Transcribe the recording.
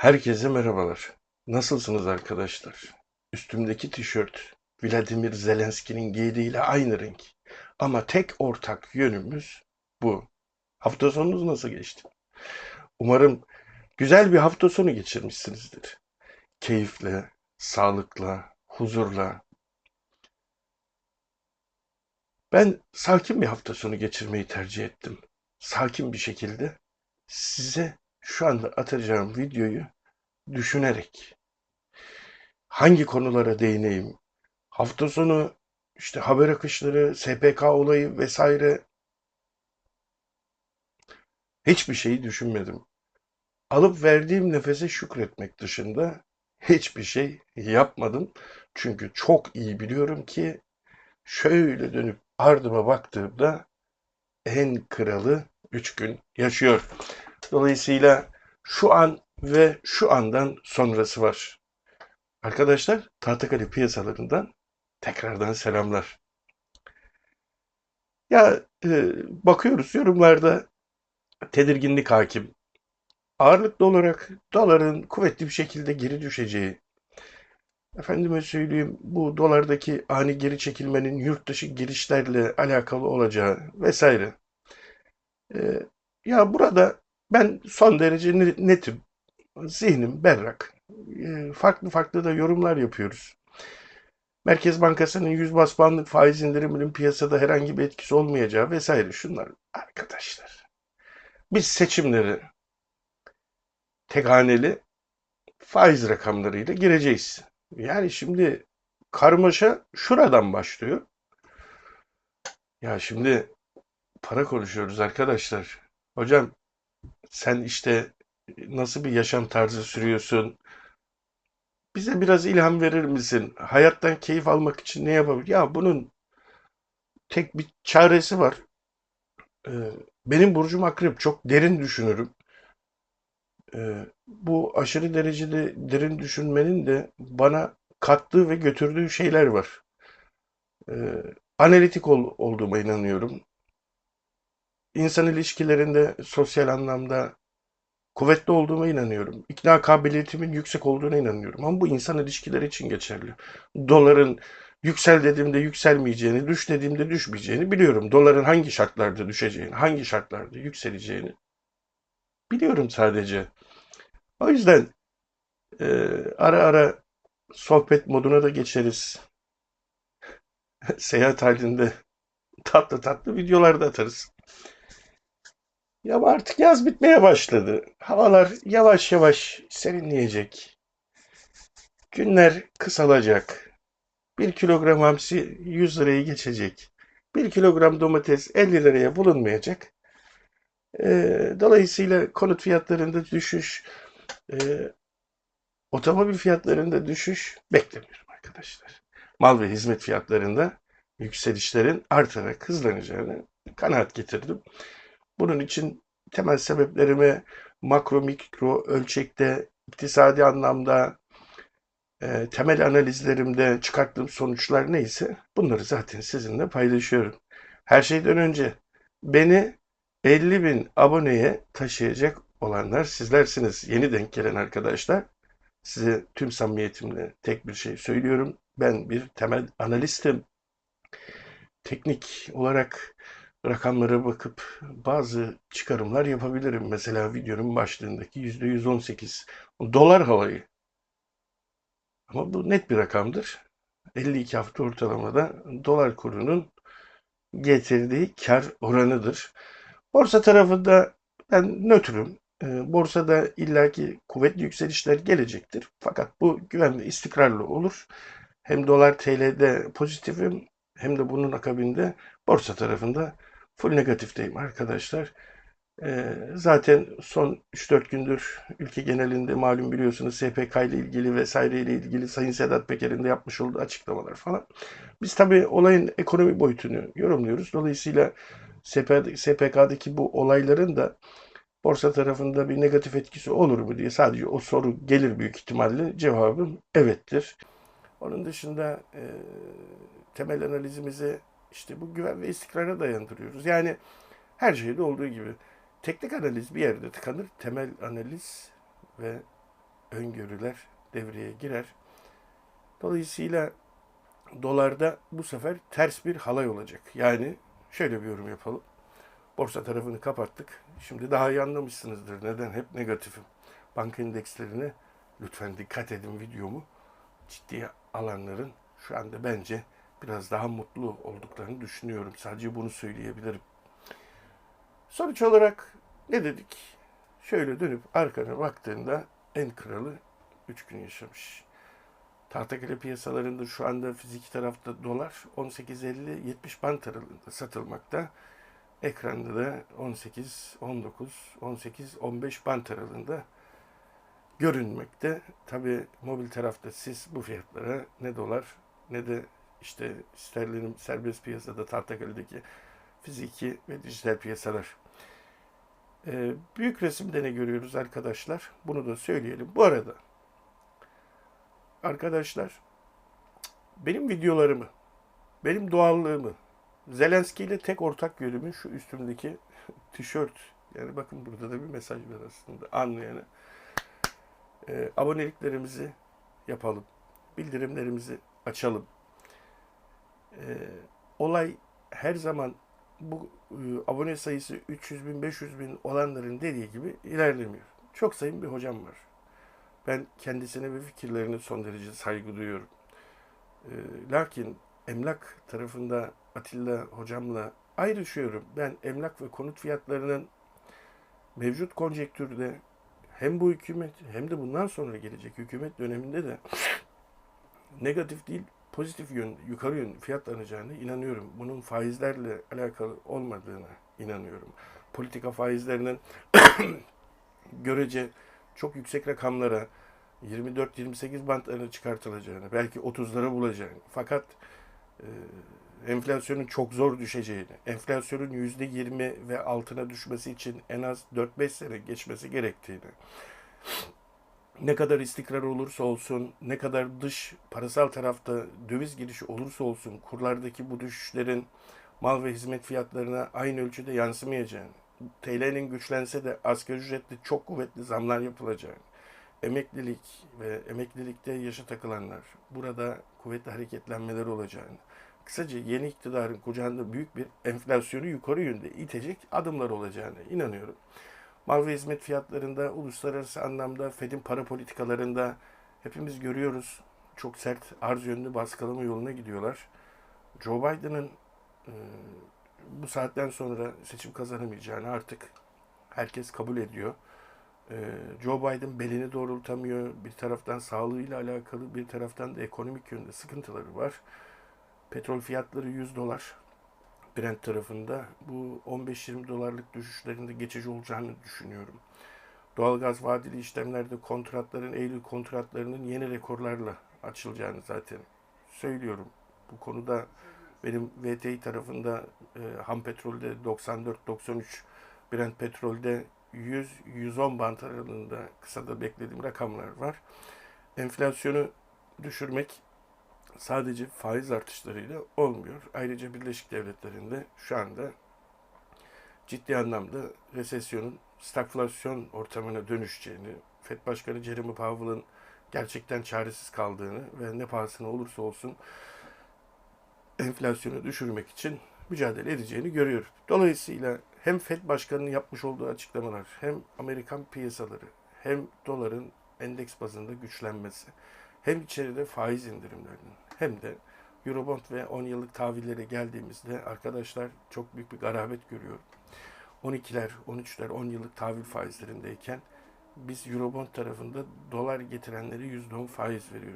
Herkese merhabalar. Nasılsınız arkadaşlar? Üstümdeki tişört Vladimir Zelenski'nin giydiğiyle aynı renk. Ama tek ortak yönümüz bu. Hafta sonunuz nasıl geçti? Umarım güzel bir hafta sonu geçirmişsinizdir. Keyifle, sağlıkla, huzurla. Ben sakin bir hafta sonu geçirmeyi tercih ettim. Sakin bir şekilde size şu anda atacağım videoyu düşünerek hangi konulara değineyim? Hafta sonu işte haber akışları, SPK olayı vesaire hiçbir şeyi düşünmedim. Alıp verdiğim nefese şükretmek dışında hiçbir şey yapmadım. Çünkü çok iyi biliyorum ki şöyle dönüp ardıma baktığımda en kralı 3 gün yaşıyor. Dolayısıyla şu an ve şu andan sonrası var. Arkadaşlar Tahtakale piyasalarından tekrardan selamlar. Ya e, bakıyoruz yorumlarda tedirginlik hakim. Ağırlıklı olarak doların kuvvetli bir şekilde geri düşeceği, efendime söyleyeyim bu dolardaki ani geri çekilmenin yurt dışı girişlerle alakalı olacağı vesaire. E, ya burada ben son derece netim. Zihnim berrak. E, farklı farklı da yorumlar yapıyoruz. Merkez Bankası'nın 100 bas puanlık faiz indiriminin piyasada herhangi bir etkisi olmayacağı vesaire şunlar. Arkadaşlar biz seçimleri tek haneli faiz rakamlarıyla gireceğiz. Yani şimdi karmaşa şuradan başlıyor. Ya şimdi para konuşuyoruz arkadaşlar. Hocam sen işte nasıl bir yaşam tarzı sürüyorsun? Bize biraz ilham verir misin? Hayattan keyif almak için ne yapabilir? Ya bunun tek bir çaresi var. Ee, benim burcum akrep. Çok derin düşünürüm. Ee, bu aşırı derecede derin düşünmenin de bana kattığı ve götürdüğü şeyler var. Ee, analitik ol, olduğuma inanıyorum. İnsan ilişkilerinde sosyal anlamda kuvvetli olduğuma inanıyorum. İkna kabiliyetimin yüksek olduğuna inanıyorum. Ama bu insan ilişkileri için geçerli. Doların yüksel dediğimde yükselmeyeceğini, düş dediğimde düşmeyeceğini biliyorum. Doların hangi şartlarda düşeceğini, hangi şartlarda yükseleceğini biliyorum sadece. O yüzden e, ara ara sohbet moduna da geçeriz. Seyahat halinde tatlı tatlı videolar da atarız. Ya artık yaz bitmeye başladı. Havalar yavaş yavaş serinleyecek. Günler kısalacak. Bir kilogram hamsi 100 lirayı geçecek. Bir kilogram domates 50 liraya bulunmayacak. Ee, dolayısıyla konut fiyatlarında düşüş, e, otomobil fiyatlarında düşüş beklemiyorum arkadaşlar. Mal ve hizmet fiyatlarında yükselişlerin artarak hızlanacağını kanaat getirdim. Bunun için temel sebeplerimi makro mikro ölçekte, iktisadi anlamda, e, temel analizlerimde çıkarttığım sonuçlar neyse bunları zaten sizinle paylaşıyorum. Her şeyden önce beni 50 bin aboneye taşıyacak olanlar sizlersiniz. Yeni denk gelen arkadaşlar. Size tüm samimiyetimle tek bir şey söylüyorum. Ben bir temel analistim. Teknik olarak rakamlara bakıp bazı çıkarımlar yapabilirim. Mesela videonun başlığındaki %118 dolar havayı. Ama bu net bir rakamdır. 52 hafta ortalamada dolar kurunun getirdiği kar oranıdır. Borsa tarafında ben nötrüm. Ee, borsada illaki kuvvetli yükselişler gelecektir. Fakat bu güvenli, istikrarlı olur. Hem dolar TL'de pozitifim hem de bunun akabinde borsa tarafında full negatifteyim arkadaşlar. Ee, zaten son 3-4 gündür ülke genelinde malum biliyorsunuz SPK ile ilgili vesaire ile ilgili Sayın Sedat Peker'in de yapmış olduğu açıklamalar falan. Biz tabii olayın ekonomi boyutunu yorumluyoruz. Dolayısıyla SPK'daki bu olayların da borsa tarafında bir negatif etkisi olur mu diye sadece o soru gelir büyük ihtimalle cevabım evettir. Onun dışında e, temel analizimizi işte bu güven ve istikrara dayandırıyoruz. Yani her şeyde olduğu gibi teknik analiz bir yerde tıkanır, temel analiz ve öngörüler devreye girer. Dolayısıyla dolarda bu sefer ters bir halay olacak. Yani şöyle bir yorum yapalım. Borsa tarafını kapattık. Şimdi daha iyi anlamışsınızdır. Neden? Hep negatifim. Banka endekslerine lütfen dikkat edin videomu. Ciddiye alanların şu anda bence biraz daha mutlu olduklarını düşünüyorum. Sadece bunu söyleyebilirim. Sonuç olarak ne dedik? Şöyle dönüp arkana baktığında en kralı 3 gün yaşamış. Tahtakale piyasalarında şu anda fiziki tarafta dolar 18.50-70 bant aralığında satılmakta. Ekranda da 18, 19, 18, 15 bant aralığında görünmekte. Tabi mobil tarafta siz bu fiyatlara ne dolar ne de işte sterlinin serbest piyasada Tahtakale'deki fiziki ve dijital piyasalar. Ee, büyük resimde ne görüyoruz arkadaşlar? Bunu da söyleyelim. Bu arada arkadaşlar benim videolarımı, benim doğallığımı, Zelenski ile tek ortak yönümü şu üstümdeki tişört. Yani bakın burada da bir mesaj var aslında anlayana. Ee, aboneliklerimizi yapalım. Bildirimlerimizi açalım. Ee, olay her zaman bu e, abone sayısı 300 bin, 500 bin olanların dediği gibi ilerlemiyor. Çok sayın bir hocam var. Ben kendisine ve fikirlerine son derece saygı duyuyorum. E, lakin emlak tarafında Atilla hocamla ayrışıyorum. Ben emlak ve konut fiyatlarının mevcut konjektürde hem bu hükümet hem de bundan sonra gelecek hükümet döneminde de negatif değil pozitif yön, yukarı yön fiyatlanacağına inanıyorum. Bunun faizlerle alakalı olmadığına inanıyorum. Politika faizlerinin görece çok yüksek rakamlara 24-28 bantlarına çıkartılacağını, belki 30'lara bulacağını. Fakat e, enflasyonun çok zor düşeceğini, enflasyonun %20 ve altına düşmesi için en az 4-5 sene geçmesi gerektiğini, ne kadar istikrar olursa olsun, ne kadar dış parasal tarafta döviz girişi olursa olsun, kurlardaki bu düşüşlerin mal ve hizmet fiyatlarına aynı ölçüde yansımayacağını, TL'nin güçlense de asgari ücretli çok kuvvetli zamlar yapılacağını, emeklilik ve emeklilikte yaşa takılanlar, burada kuvvetli hareketlenmeler olacağını, kısaca yeni iktidarın kucağında büyük bir enflasyonu yukarı yönde itecek adımlar olacağını inanıyorum. Mal ve hizmet fiyatlarında, uluslararası anlamda, Fed'in para politikalarında hepimiz görüyoruz. Çok sert arz yönlü baskılama yoluna gidiyorlar. Joe Biden'ın e, bu saatten sonra seçim kazanamayacağını artık herkes kabul ediyor. E, Joe Biden belini doğrultamıyor. Bir taraftan sağlığıyla alakalı, bir taraftan da ekonomik yönde sıkıntıları var. Petrol fiyatları 100 dolar. Brent tarafında bu 15-20 dolarlık düşüşlerinde geçici olacağını düşünüyorum. Doğalgaz vadeli işlemlerde kontratların, Eylül kontratlarının yeni rekorlarla açılacağını zaten söylüyorum. Bu konuda benim VTI tarafında e, ham petrolde 94-93, Brent petrolde 100-110 bant aralığında kısa da beklediğim rakamlar var. Enflasyonu düşürmek sadece faiz artışlarıyla olmuyor. Ayrıca Birleşik Devletleri'nde şu anda ciddi anlamda resesyonun stagflasyon ortamına dönüşeceğini, FED Başkanı Jeremy Powell'ın gerçekten çaresiz kaldığını ve ne pahasına olursa olsun enflasyonu düşürmek için mücadele edeceğini görüyorum. Dolayısıyla hem FED Başkanı'nın yapmış olduğu açıklamalar, hem Amerikan piyasaları, hem doların endeks bazında güçlenmesi, hem içeride faiz indirimlerinin hem de Eurobond ve 10 yıllık tahvillere geldiğimizde arkadaşlar çok büyük bir garabet görüyorum. 12'ler, 13'ler, 10 yıllık tahvil faizlerindeyken biz Eurobond tarafında dolar getirenlere %10 faiz veriyoruz.